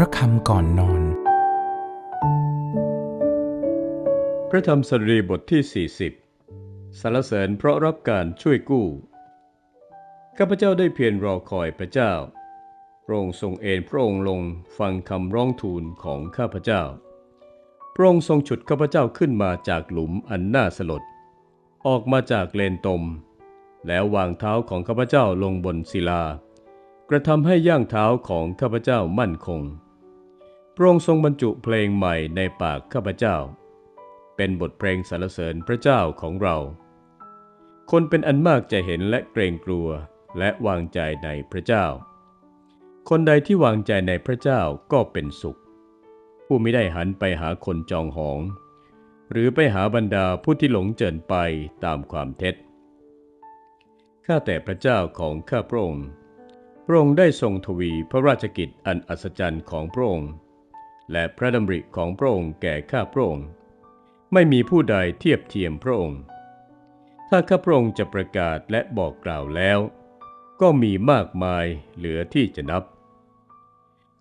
พระคำก่อนนอน พระธรรมสดุดีบทที่ 40สรรเสริญเพราะรับการช่วยกู้ ข้าพเจ้าได้เพียรรอคอยพระเจ้าพระองค์ทรงเอนพระองค์ลงฟังคำร้องทูลของข้าพเจ้า พระองค์ทรงฉุดข้าพเจ้าขึ้นมาจากหลุมอันน่าสลด ออกมาจากเลนตม แล้ววางเท้าของข้าพเจ้าลงบนศิลา กระทำให้ย่างเท้าของข้าพเจ้ามั่นคง พระองค์ทรงบรรจุเพลงใหม่ในปากข้าพเจ้า เป็นบทเพลงสรรเสริญพระเจ้าของเรา คนเป็นอันมากจะเห็นและเกรงกลัวและวางใจในพระเจ้า คนใดที่วางใจในพระเจ้าก็เป็นสุข ผู้ไม่ได้หันไปหาคนจองหอง หรือไปหาบรรดาผู้ที่หลงเจินไปตามความเท็จข้าแต่พระเจ้าของข้าพระองค์ พระองค์ได้ทรงทวีพระราชกิจอันอัศจรรย์ของพระองค์ และพระดำริของพระองค์แก่ข้าพระองค์ ไม่มีผู้ใดเทียบเทียมพระองค์ ถ้าข้าพระองค์จะประกาศและบอกกล่าวแล้ว ก็มีมากมายเหลือที่จะนับ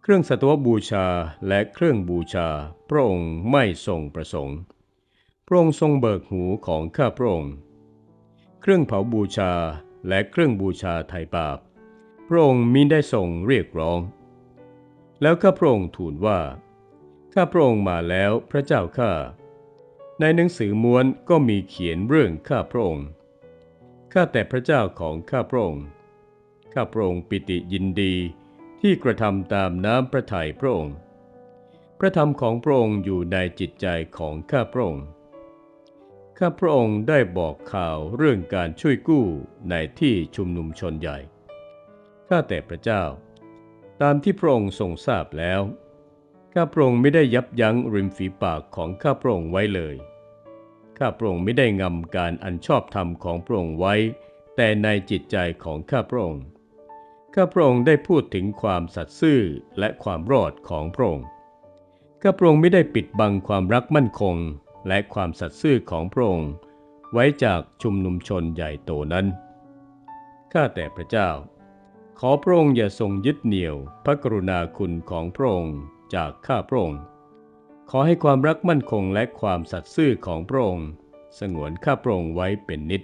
เครื่องสัตวบูชาและเครื่องบูชาพระองค์ไม่ทรงประสงค์ พระองค์ทรงเบิกหูของข้าพระองค์ เครื่องเผาบูชาและเครื่องบูชาไถ่บาป พระองค์มิได้ทรงเรียกร้อง แล้วข้าพระองค์ทูลว่า ข้าพระองค์มาแล้วพระเจ้าข้า ในหนังสือม้วนก็มีเขียนเรื่องข้าพระองค์ ข้าแต่พระเจ้าของข้าพระองค์ ข้าพระองค์ปิติยินดีที่กระทำตามน้ำพระทัยพระองค์ พระธรรมของพระองค์อยู่ในจิตใจของข้าพระองค์ ข้าพระองค์ได้บอกข่าวเรื่องการช่วยกู้ในที่ชุมนุมชนใหญ่ ข้าแต่พระเจ้า ตามที่พระองค์ทรงทราบแล้ว ข้าพระองค์ไม่ได้ยับยั้งริมฝีปากของข้าพระองค์ไว้เลย ข้าพระองค์ไม่ได้งำการอันชอบธรรมของพระองค์ไว้ แต่ในจิตใจของข้าพระองค์ ข้าพระองค์ได้พูดถึงความสัตย์ซื่อและความรอดของพระองค์ ข้าพระองค์ไม่ได้ปิดบังความรักมั่นคงและความสัตย์ซื่อของพระองค์ ไว้จากชุมนุมชนใหญ่โตนั้น ข้าแต่พระเจ้า ขอพระองค์อย่าทรงยึดเหนี่ยวพระกรุณาคุณของพระองค์ จากข้าพระองค์ ขอให้ความรักมั่นคงและความสัตย์ซื่อของพระองค์สงวนข้าพระองค์ไว้เป็นนิจ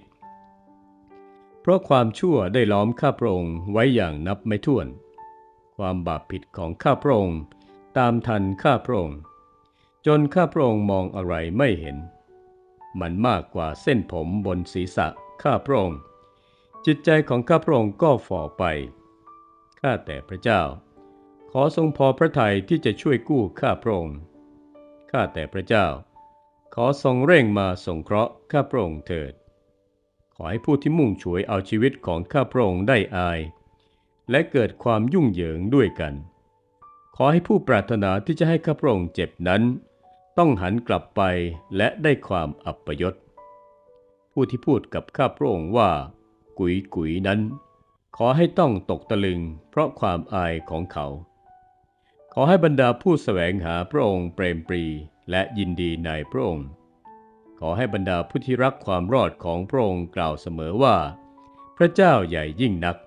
เพราะความชั่วได้ล้อมข้าพระองค์ไว้อย่างนับไม่ถ้วน ความบาปผิดของข้าพระองค์ตามทันข้าพระองค์ จนข้าพระองค์มองอะไรไม่เห็น มันมากกว่าเส้นผมบนศีรษะข้าพระองค์จิตใจของข้าพระองค์ก็ฝ่อไป ข้าแต่พระเจ้า ขอทรงพอพระทัยที่จะช่วยกู้ข้าพระองค์ ข้าแต่พระเจ้า ขอทรงเร่งมาสงเคราะห์ข้าพระองค์เถิด ขอให้ผู้ที่มุ่งฉวยเอาชีวิตของข้าพระองค์ได้อาย และเกิดความยุ่งเหยิงด้วยกัน ขอให้ผู้ปรารถนาที่จะให้ข้าพระองค์เจ็บนั้น ต้องหันกลับไปและได้ความอับปยศ ผู้ที่พูดกับข้าพระองค์ว่า กุยกุยนั้น ขอให้ต้องตกตะลึงเพราะความอายของเขา ขอให้บรรดาผู้แสวงหาพระองค์เปรมปรีและยินดีในพระองค์ ขอให้บรรดาผู้ที่รักความรอดของพระองค์กล่าวเสมอว่า พระเจ้าใหญ่ยิ่งนัก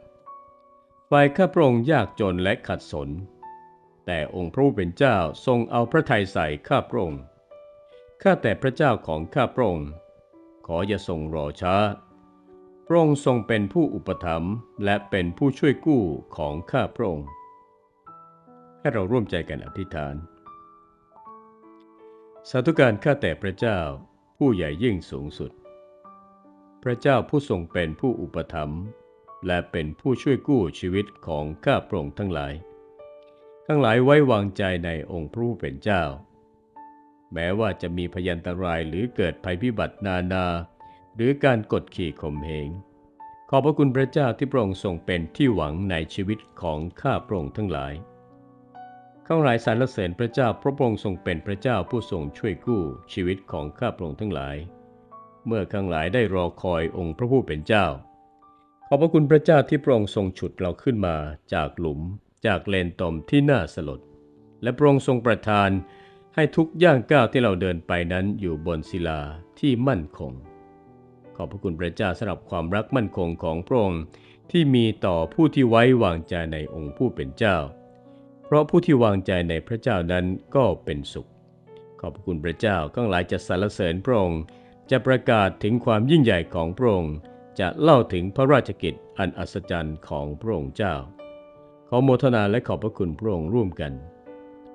ฝ่ายข้าพระองค์ยากจนและขัดสน แต่องค์พระผู้เป็นเจ้าทรงเอาพระทัยใส่ข้าพระองค์ข้าแต่พระเจ้าของข้าพระองค์ขออย่าทรงรอช้า พระองค์ทรงเป็นผู้อุปถัมภ์และเป็นผู้ช่วยกู้ของข้าพระองค์ ให้เราร่วมใจกันอธิษฐาน สาธุการข้าแต่พระเจ้าผู้ใหญ่ยิ่งสูงสุด พระเจ้าผู้ทรงเป็นผู้อุปถัมภ์และเป็นผู้ช่วยกู้ชีวิตของข้าพระองค์ทั้งหลาย ทั้งหลายไว้วางใจในองค์พระผู้เป็นเจ้า แม้ว่าจะมีพยันตรายหรือเกิดภัยพิบัตินานา หรือการกดขี่ข่มเหงขอบพระคุณพระเจ้าที่พระองค์ทรงเป็นที่หวังในชีวิตของข้าพระองค์ทั้งหลาย ข้าหลายสรรเสริญพระเจ้าพระพระองค์ทรงเป็นพระเจ้าผู้ทรงช่วยกู้ชีวิตของข้าพระองค์ทั้งหลาย เมื่อข้างหลายได้รอคอยองค์พระผู้เป็นเจ้า ขอบพระคุณพระเจ้าที่พระองค์ทรงฉุดเราขึ้นมาจากหลุม จากเลนตมที่น่าสลด และพระองค์ทรงประทานให้ทุกย่างก้าวที่เราเดินไปนั้นอยู่บนศิลาที่มั่นคง ขอบพระคุณพระเจ้าสำหรับความรักมั่นคงของพระองค์ที่มีต่อผู้ที่ไว้วางใจในองค์ผู้เป็นเจ้า เพราะผู้ที่วางใจในพระเจ้านั้นก็เป็นสุข ขอบคุณพระเจ้าข้างหลายจะสรรเสริญพระองค์ จะประกาศถึงความยิ่งใหญ่ของพระองค์ จะเล่าถึงพระราชกิจอันอัศจรรย์ของพระองค์เจ้า ขอโมทนาและขอบพระคุณพระองค์ร่วมกัน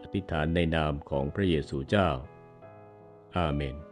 อธิษฐานในนามของพระเยซูเจ้า อาเมน